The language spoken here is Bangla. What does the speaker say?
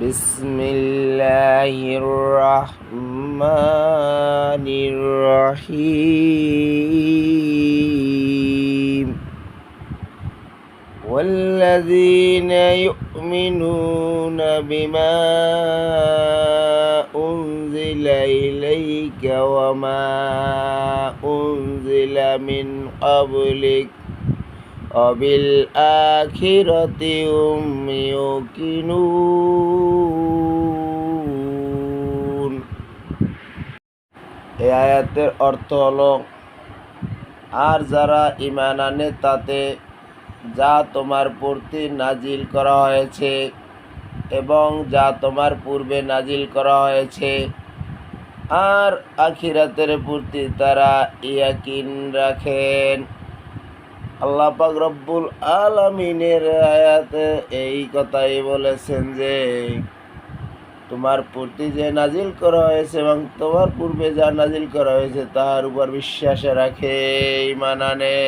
بسم الله الرحمن الرحيم. والذين يؤمنون بما أنزل إليك وما أنزل من قبلك وبالآخرة هم يوقنون এই আয়াতের অর্থ হলো আর যারা ইমান আনে তাতে যা তোমার প্রতি নাজিল করা হয়েছে এবং যা তোমার পূর্বে নাজিল করা হয়েছে আর আখিরাতের প্রতি তারা ইয়াকিন রাখেন আল্লাহ পাক রব্বুল আলমিনের আয়াতে এই কথাই বলেছেন যে, তোমার প্রতি যে নাজিল করা হয়েছে এবং তোমার পূর্বে যা নাজিল করা হয়েছে তার উপর বিশ্বাস রাখে ইমান আনে।